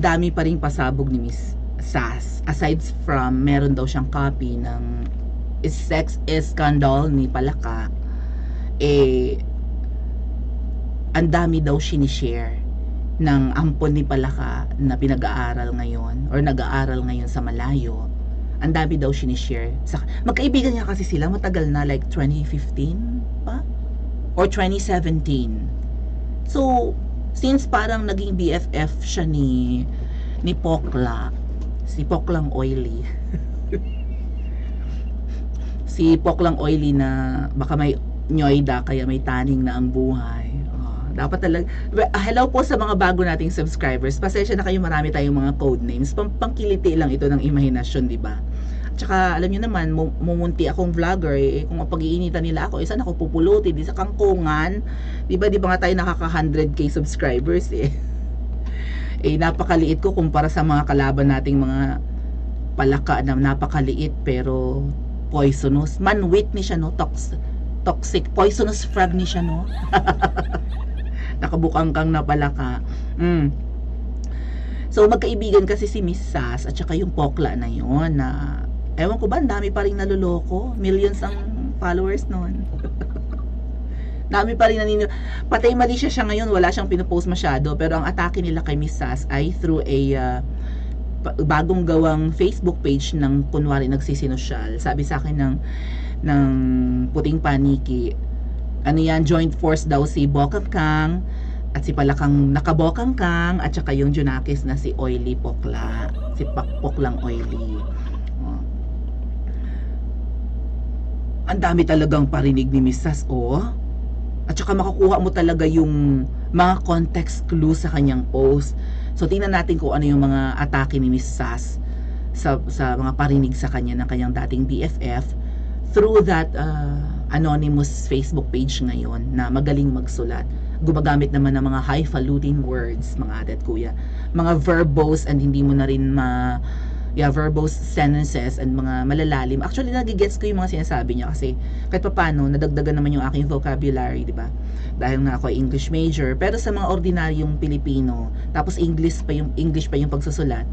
dami pa rin pasabog ni Miss Sass. Aside from, meron daw siyang copy ng sex scandal ni Palaka, eh, ang dami daw sinishare ng ampon ni Palaka na pinag-aaral ngayon or nag-aaral ngayon sa malayo. Ang dami daw sinishare. Sa, magkaibigan niya kasi sila, matagal na, like 2015 pa? Or 2017. So, since parang naging BFF siya ni ni Pokla, si Poklang Oily. si Poklang Oily na baka may nyoida kaya may taning na ang buhay. Oh, dapat talaga ah, hello po sa mga bago nating subscribers. Pasensya na kayo marami tayong mga code names. Pang pangkiliti lang ito ng imahinasyon, di ba? Tsaka alam niyo naman, mu- mumunti akong vlogger eh, kung mapag-iinitan nila ako, isa ako pupulutin, di sa kangkungan. Di ba, di ba nga tayo nakaka 100k subscribers eh. eh napakaliit ko kumpara sa mga kalaban nating mga palaka na napakaliit pero poisonous. Manwit ni siya no, toxic, toxic, poisonous frog ni siya no. Nakabukang kang na palaka. Mm. So magkaibigan kasi si Miss Sass at saka yung Pokla na yon na ewan ko ba, dami pa rin naluloko. Millions ang followers noon. dami pa rin nanino. Patay mali siya ngayon, wala siyang pinopost masyado. Pero ang atake nila kay Miss Sass ay through a uh, bagong gawang Facebook page ng kunwari nagsisinosyal. Sabi sa akin ng ng puting paniki, ano yan, joint force daw si Bokang Kang at si Palakang Nakabokang Kang at saka yung Junakis na si Oily Pokla. Si Pakpok lang Oily. Oh. Ang dami talagang parinig ni Mrs. O. At saka makakuha mo talaga yung mga context clue sa kanyang post. So tingnan natin kung ano yung mga atake ni Miss Sass sa, sa mga parinig sa kanya ng kanyang dating BFF through that uh, anonymous Facebook page ngayon na magaling magsulat. Gumagamit naman ng mga highfalutin words, mga ate at kuya. Mga verbose and hindi mo na rin ma yeah, verbose sentences and mga malalalim. Actually, nagigets ko yung mga sinasabi niya kasi kahit pa paano, nadagdagan naman yung aking vocabulary, di ba? Dahil nga ako ay English major. Pero sa mga ordinaryong Pilipino, tapos English pa yung, English pa yung pagsusulat,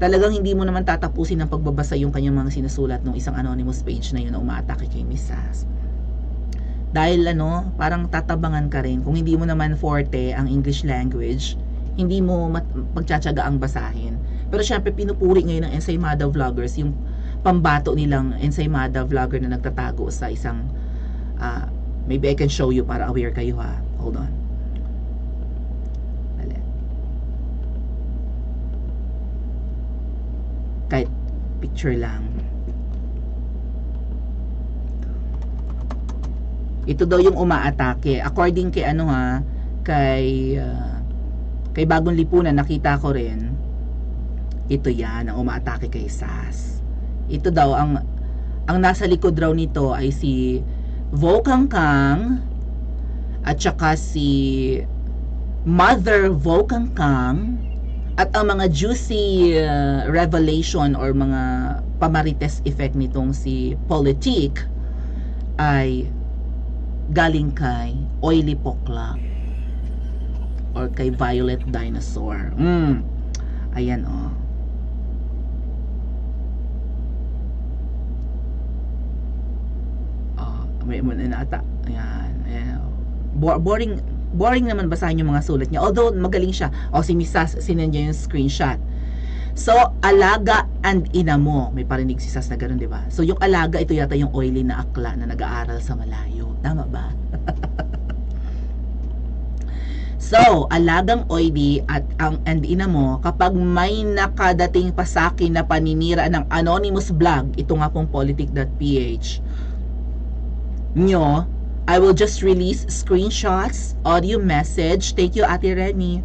talagang hindi mo naman tatapusin ng pagbabasa yung kanyang mga sinusulat ng isang anonymous page na yun na umaatake kay Miss Sass. Dahil ano, parang tatabangan ka rin. Kung hindi mo naman forte ang English language, hindi mo pagtsatsaga ang basahin. Pero syempre, pinupuri ngayon ng Ensaymada vloggers yung pambato nilang Ensaymada vlogger na nagtatago sa isang ah, maybe I can show you para aware kayo ha. Hold on. Dali. Kahit picture lang. Ito daw yung umaatake. According kay ano ha, kay ah, kay Bagong Lipunan nakita ko rin ito yan ang umaatake kay Sas. Ito daw ang ang nasa likod raw nito ay si Volkang Kang at saka si Mother Volkang Kang at ang mga juicy uh, revelation or mga pamarites effect nitong si Politik ay galing kay Oily Pokla or kay Violet Dinosaur. Mm. Ayan oh. Oh, may mo na ata. Ayan. ayan. Bo- boring boring naman basahin yung mga sulat niya. Although magaling siya. O si Miss Sas, sinend niya yung screenshot. So, alaga and ina mo. May parinig si Sas na ganun, di ba? So, yung alaga, ito yata yung oily na akla na nag-aaral sa malayo. Tama ba? so, alagang oily at ang and ina mo, kapag may nakadating pa sa akin na paninira ng anonymous blog, ito nga pong politic.ph, nyo, I will just release screenshots, audio message. Thank you, Ate Remy.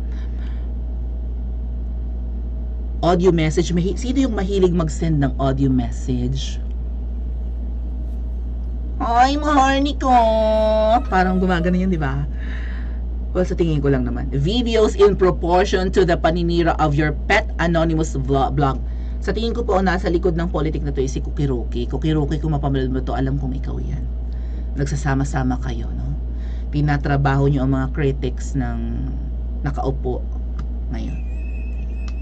Audio message. Mahi- Sino yung mahilig mag-send ng audio message? Ay, mahorny ko. Parang gumagano yun, di ba? Well, sa tingin ko lang naman. Videos in proportion to the paninira of your pet anonymous blog. Sa tingin ko po, nasa likod ng politik na to is si Kukiruki. Kukiruki, kung mapamanood mo to, alam kong ikaw yan nagsasama-sama kayo, no? Tinatrabaho nyo ang mga critics ng nakaupo ngayon.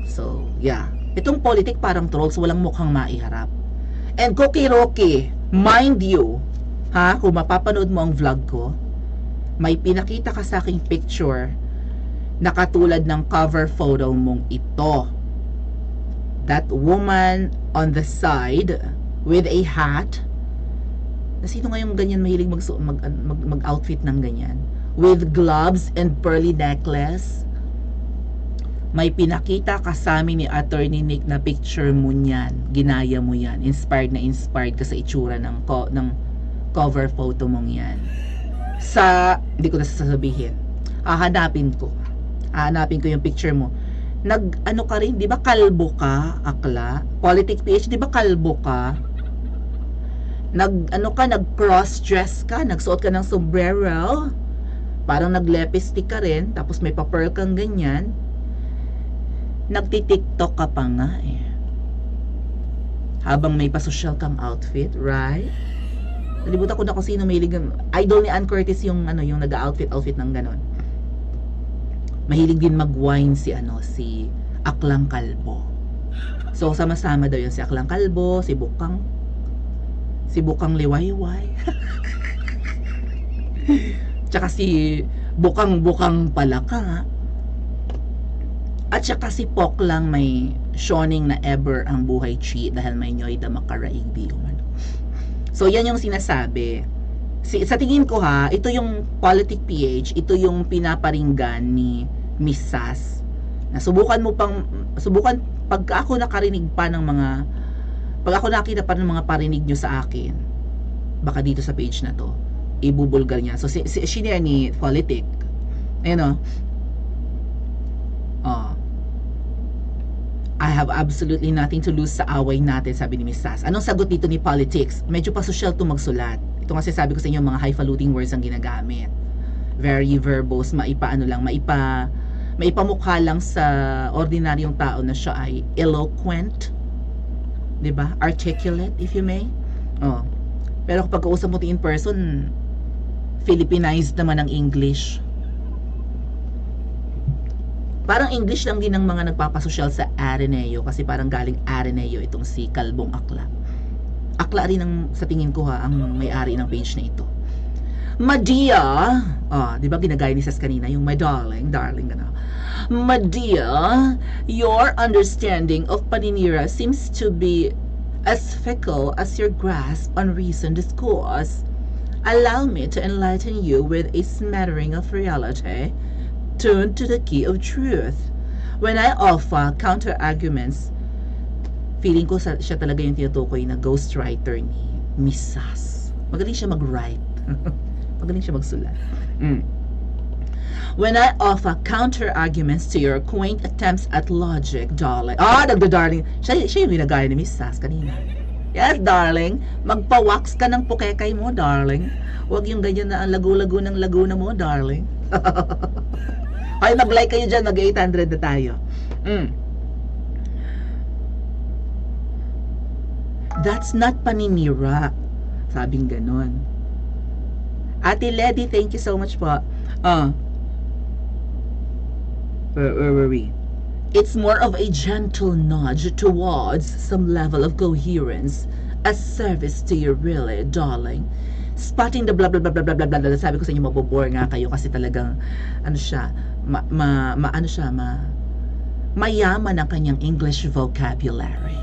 So, yeah. Itong politik parang trolls, walang mukhang maiharap. And Cookie Rocky, mind you, ha, kung mapapanood mo ang vlog ko, may pinakita ka sa aking picture na katulad ng cover photo mong ito. That woman on the side with a hat. Na sino ngayong ganyan mahilig mag, mag, mag, mag-outfit ng ganyan? With gloves and pearly necklace. May pinakita ka sa amin ni Attorney Nick na picture mo niyan. Ginaya mo yan. Inspired na inspired ka sa itsura ng, co- ng cover photo mong yan. Sa, hindi ko na sasabihin. Hahanapin ko. Hahanapin ko yung picture mo. Nag, ano ka rin, di ba kalbo ka, akla? Politic PH, di ba kalbo ka? Nag, ano ka, nag cross dress ka, nagsuot ka ng sombrero. Parang nag-lipstick ka rin, tapos may pa-pearl kang ganyan. Nagti-tiktok ka pa nga eh. Habang may pa-social kang outfit, right? Nalibutan ko na kung sino may ligang idol ni Ann Curtis yung ano yung nag-outfit outfit ng ganon. Mahilig din mag-wine si ano si Aklang Kalbo. So sama-sama daw yun si Aklang Kalbo, si Bukang si Bukang Liwayway. Tsaka si Bukang Bukang Palaka. At saka si Pok lang may shoning na ever ang buhay cheat dahil may nyoy da makaraig di umano. So, yan yung sinasabi. Si, sa tingin ko ha, ito yung Politic PH, ito yung pinaparinggan ni Miss Sas. Na subukan mo pang, subukan, pagka ako nakarinig pa ng mga, pag ako nakita pa ng mga parinig nyo sa akin, baka dito sa page na to, ibubulgar niya. So, si, si, sinare ni Politic, ayun o, oh, I have absolutely nothing to lose sa away natin, sabi ni Miss Sass. Anong sagot dito ni Politics? Medyo pa social to magsulat. Ito kasi sabi ko sa inyo, mga highfalutin words ang ginagamit. Very verbose, maipa ano lang, maipa, maipamukha lang sa ordinaryong tao na siya ay eloquent. 'Di ba? Articulate, if you may. Oh. Pero kapag kausap mo in person, Philippinized naman ang English. Parang English lang din ng mga nagpapasosyal sa Ateneo kasi parang galing Ateneo itong si Kalbong Akla. Akla rin ang sa tingin ko ha ang may-ari ng page na ito. Madia, ah, di ba ginagaya ni Sas kanina yung my darling, darling gana. Madia, your understanding of paninira seems to be as fickle as your grasp on reasoned discourse. Allow me to enlighten you with a smattering of reality tuned to the key of truth. When I offer counter-arguments, feeling ko sa, siya talaga yung tinutukoy na ghostwriter ni Sass. Magaling siya mag-write. Magaling siya magsulat. Mm. When I offer counter-arguments to your quaint attempts at logic, darling. Ah, nagda-darling. Siya, siya yung ginagaya ni Miss Sass kanina. Yes, darling. Magpa-wax ka ng pukekay mo, darling. Huwag yung ganyan na ang lagu-lagu ng laguna mo, darling. Ay, mag-like kayo dyan. Mag-800 na tayo. Mm. That's not paninira. Sabing ganon. Ate Lady, thank you so much po. Ah. We? It's more of a gentle nudge towards some level of coherence, a service to you really, darling. Spotting the blah blah blah blah blah blah blah. blah. Sabi ko sa inyo mabobore nga kayo kasi talagang ano siya, ma, ma, ma ano siya, ma mayaman ang kanyang English vocabulary.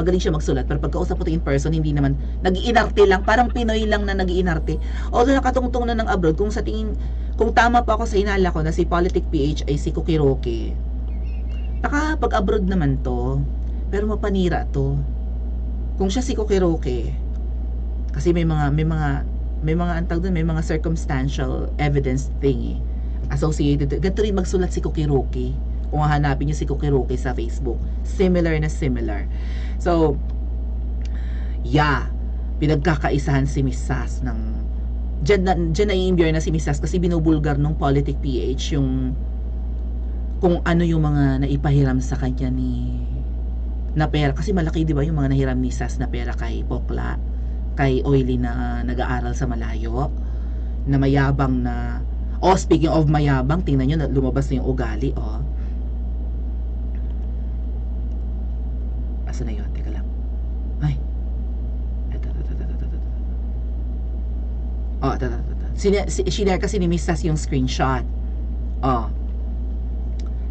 Magaling siya magsulat pero pagkausap to in person hindi naman nag-iinarte lang parang Pinoy lang na nag-iinarte. Although nakatungtong na ng abroad kung sa tingin kung tama pa ako sa hinala ko na si Politic PH ay si Rocky. Nakapag-abroad naman to pero mapanira to. Kung siya si Rocky kasi may mga may mga may mga antag doon, may mga circumstantial evidence thing eh, associated. Ganito rin magsulat si Rocky. Kung hahanapin niyo si Rocky sa Facebook. Similar na similar. So, yeah, pinagkakaisahan si Miss Sass ng Diyan na, diyan na i na si Sass kasi binubulgar nung Politic PH yung kung ano yung mga naipahiram sa kanya ni na pera kasi malaki 'di ba yung mga nahiram ni Sass na pera kay Pokla kay Oily na nag-aaral sa malayo na mayabang na oh speaking of mayabang tingnan nyo na lumabas na yung ugali oh Asa na yun? Teka lang. Oh, eto, eto, eto. Sine- si- Sinare kasi ni Mrs. yung screenshot. Oh.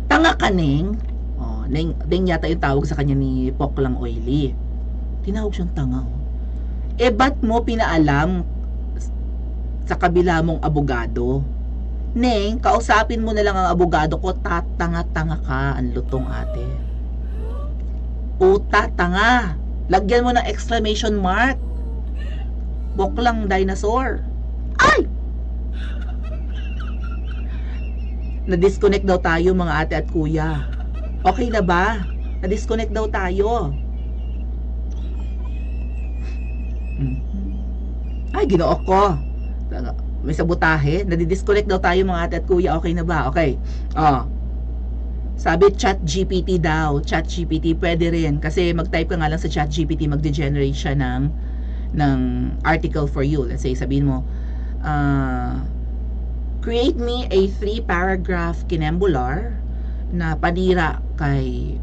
Tanga ka, Neng. Oh, Neng, Neng yata yung tawag sa kanya ni Poklang Oily. Tinawag siyang tanga, oh. Eh, ba't mo pinaalam sa kabila mong abogado? Neng, kausapin mo na lang ang abogado ko, tatanga-tanga ka, ang lutong ate. Puta, tanga. Lagyan mo ng exclamation mark. Boklang dinosaur. Ay! Na-disconnect daw tayo mga ate at kuya. Okay na ba? Na-disconnect daw tayo. Hmm. Ay, ginoo ko. May sabotahe. Nadi-disconnect daw tayo mga ate at kuya. Okay na ba? Okay. Oh. Sabi chat GPT daw. Chat GPT pwede rin. Kasi mag-type ka nga lang sa chat GPT, magde-generate siya ng, ng article for you. Let's say, sabihin mo, uh, create me a three paragraph kinembular na panira kay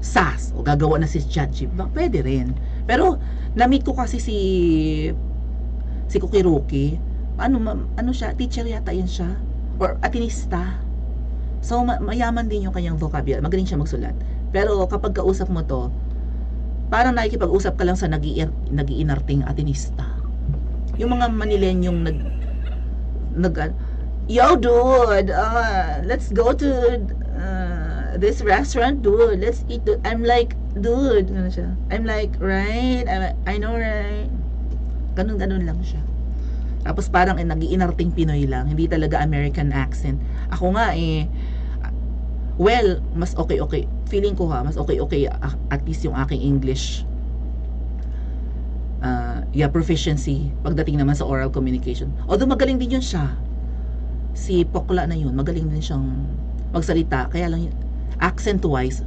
SAS o gagawa na si ChatGPT. Pwede rin. Pero na-meet ko kasi si si Kukiruki. Ano ma- ano siya? Teacher yata yan siya or atinista. So ma- mayaman din yung kanyang vocabulary. Magaling siya magsulat. Pero kapag kausap mo to, parang nakikipag-usap ka lang sa nag-iinarting atinista. Yung mga Manilenyong nag nag Yo dude, uh, let's go to uh, this restaurant dude. Let's eat dude. I'm like, dude, ano siya? I'm like, right? I, I know right? Ganun-ganun lang siya. Tapos parang eh, nag-iinarting Pinoy lang, hindi talaga American accent. Ako nga eh, well, mas okay-okay. Feeling ko ha, mas okay-okay a- at least yung aking English uh, yeah, proficiency pagdating naman sa oral communication. Although magaling din yun siya. Si Pokla na yun, magaling din siyang magsalita. Kaya lang, accent-wise,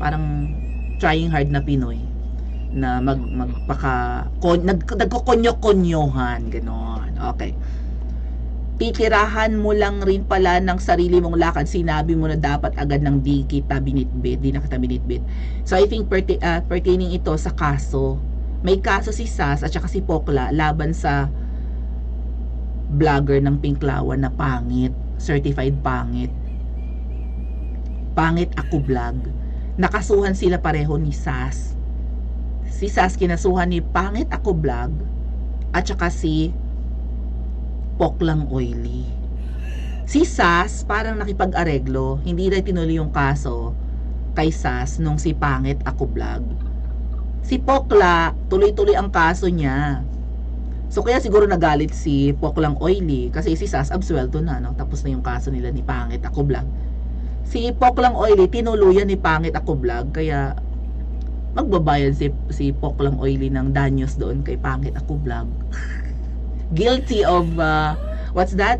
parang trying hard na Pinoy na mag magpaka kon, nag, nagkokonyo-konyohan ganon. Okay. Titirahan mo lang rin pala ng sarili mong lakad. Sinabi mo na dapat agad ng di kita binitbit di na kita binitbit. So I think perti, ah, pertaining ito sa kaso. May kaso si Sas at saka si Pokla laban sa vlogger ng Pinklawan na pangit certified pangit pangit ako vlog nakasuhan sila pareho ni Sas si Sas kinasuhan ni Pangit Ako Vlog at saka si Poklang Oily. Si Sas parang nakipag-areglo, hindi na tinuloy yung kaso kay Sas nung si Pangit Ako Vlog. Si Pokla, tuloy-tuloy ang kaso niya. So kaya siguro nagalit si Poklang Oily kasi si Sas absuelto na, no? Tapos na yung kaso nila ni Pangit Ako Vlog. Si Poklang Oily, tinuluyan ni Pangit Ako Vlog kaya magbabayad si, si Poklang Oily ng danyos doon kay Pangit Ako Vlog. Guilty of, uh, what's that?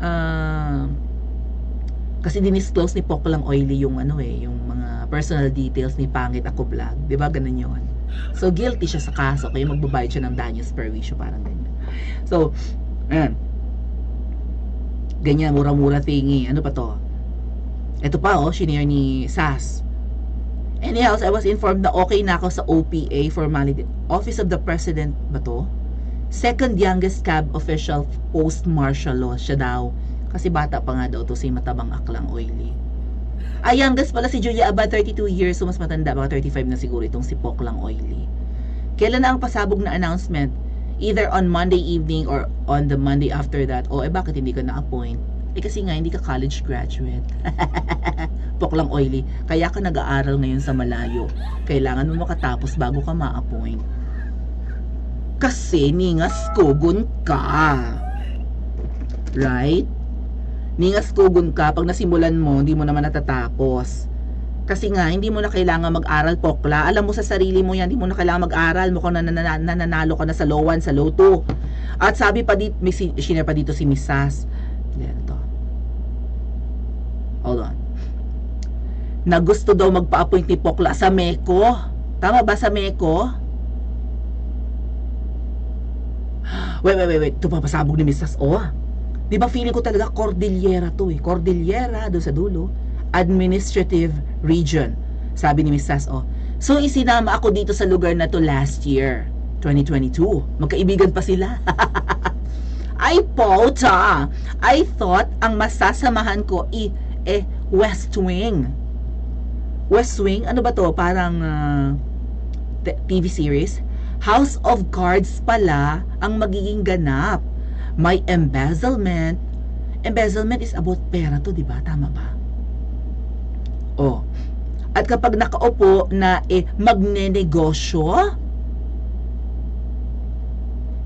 Uh, kasi dinisclose ni Poklang Oily yung ano eh, yung mga personal details ni Pangit Ako Vlog. Di ba ganun yun? So, guilty siya sa kaso kaya magbabayad siya ng danyos per issue, parang ganyan. So, ayan. Ganyan, mura-mura thingy. Ano pa to? Ito pa oh, shinare ni Sas. Anyhow, I was informed na okay na ako sa OPA formality. Office of the President ba to? Second youngest cab official post martial law siya daw. Kasi bata pa nga daw to si matabang aklang oily. Ay, youngest pala si Julia Abad, 32 years. So, mas matanda, mga 35 na siguro itong si Poklang Oily. Kailan na ang pasabog na announcement? Either on Monday evening or on the Monday after that. O, eh bakit hindi ka na-appoint? Eh kasi nga, hindi ka college graduate. Poklang Oily. Kaya ka nag-aaral ngayon sa malayo. Kailangan mo makatapos bago ka ma-appoint. Kasi ningas kugun ka. Right? Ningas kugun ka pag nasimulan mo, hindi mo naman natatapos. Kasi nga, hindi mo na kailangan mag-aral pokla. Alam mo sa sarili mo yan, hindi mo na kailangan mag-aral. Mukhang nanana- nananalo ka na sa low 1, sa low 2. At sabi pa dito, may si- shinare pa dito si Miss Sas. Yan to. Hold on. Na gusto daw magpa-appoint ni Pokla sa Meko. Tama ba sa Meko? Wait, wait, wait, wait. Ito pa pasabog ni Mrs. O. Di ba feeling ko talaga Cordillera to eh. Cordillera doon sa dulo. Administrative Region. Sabi ni Miss oh, so isinama ako dito sa lugar na to last year, 2022. Magkaibigan pa sila. Ay, pota! I thought ang masasamahan ko i eh, West Wing. West Wing, ano ba to? Parang ah, t- TV series? House of Cards pala ang magiging ganap. May embezzlement. Embezzlement is about pera to, di ba? Tama ba? Oh. At kapag nakaupo na eh, magnenegosyo,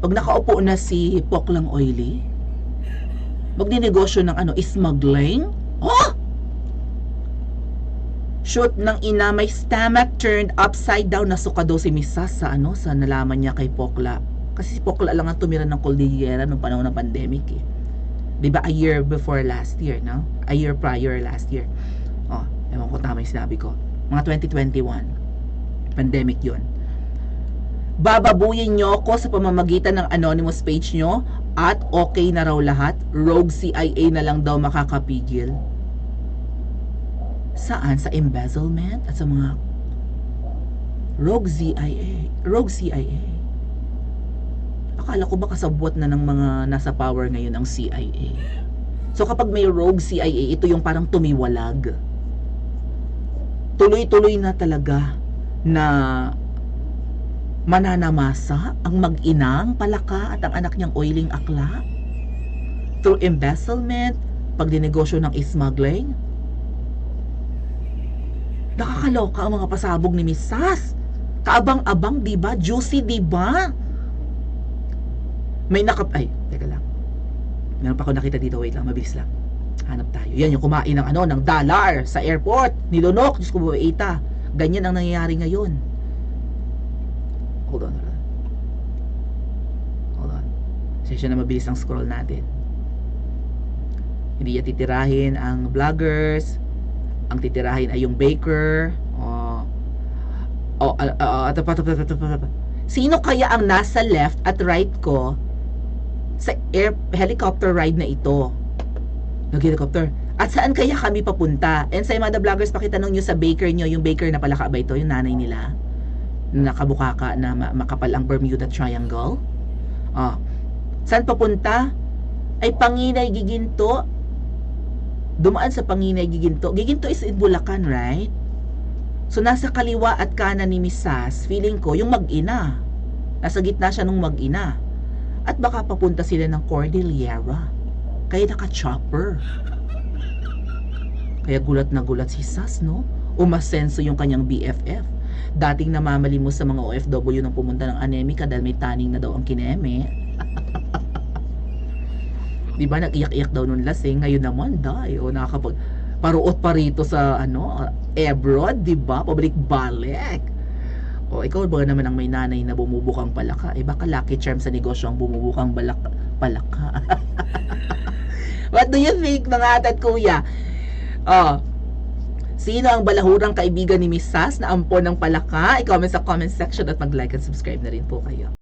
pag nakaupo na si Poklang Oily, magninegosyo ng ano, smuggling? Oh! Shoot ng ina, may stomach turned upside down. Nasuka daw si Misa sa ano, sa nalaman niya kay Pokla. Kasi si Pokla lang ang tumira ng Cordillera nung panahon ng pandemic eh. ba a year before last year, no? A year prior last year. Oh, ewan ko tama yung sinabi ko. Mga 2021. Pandemic yon bababuyin nyo ako sa pamamagitan ng anonymous page nyo at okay na raw lahat, rogue CIA na lang daw makakapigil. Saan? Sa embezzlement at sa mga rogue CIA. Rogue CIA. Akala ko baka sabwat na ng mga nasa power ngayon ang CIA. So kapag may rogue CIA, ito yung parang tumiwalag. Tuloy-tuloy na talaga na mananamasa ang mag-inang palaka at ang anak niyang oiling akla? Through embezzlement, pagdinegosyo ng smuggling? Nakakaloka ang mga pasabog ni Miss Sass. Kaabang-abang, di ba? Juicy, di ba? May nakap... Ay, teka lang. Meron pa ako nakita dito. Wait lang, mabilis lang. Hanap tayo. Yan yung kumain ng ano, ng dollar sa airport. Nilunok. Diyos ko, buwaita. Ganyan ang nangyayari ngayon. Hold on, hold on. Hold on. Session na mabilis ang scroll natin. Hindi niya titirahin ang vloggers. Ang titirahin ay yung baker. Oh. Oh, uh, uh, uh. Sino kaya ang nasa left at right ko sa air helicopter ride na ito? Nag-helicopter. At saan kaya kami papunta? And sa mga vloggers, pakitanong nyo sa baker nyo, yung baker na palaka ba ito, yung nanay nila? nakabukaka na ma- makapal ang Bermuda Triangle. Oh. Saan papunta? Ay Panginay Giginto. Dumaan sa Panginay Giginto. Giginto is in Bulacan, right? So nasa kaliwa at kanan ni Miss Sass, feeling ko yung mag-ina. Nasa gitna siya nung mag-ina. At baka papunta sila ng Cordillera. Kaya naka-chopper. Kaya gulat na gulat si Sass, no? Umasenso yung kanyang BFF dating namamali mo sa mga OFW nang pumunta ng anemika dahil may taning na daw ang kineme. Di ba nag-iyak-iyak daw nung lasing, ngayon naman dai o nakakapag paruot pa rito sa ano, abroad, di ba? Pabalik-balik. O ikaw ba naman ang may nanay na bumubukang palaka? Eh baka lucky charm sa negosyo ang bumubukang balak palaka. What do you think mga atat kuya? Oh, Sino ang balahurang kaibigan ni Miss Sass na ampon ng palaka? I-comment sa comment section at mag-like and subscribe na rin po kayo.